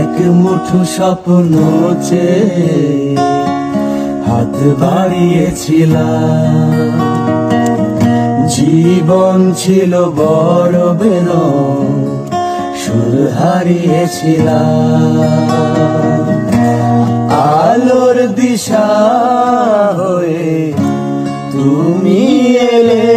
এক মুঠো স্বপ্ন চেয়ে হাত বাড়িয়েছিলাম। জীবন ছিল বড় বেন সুর হারিয়েছিলাম। আলোর দিশা হয়ে তুমি এলে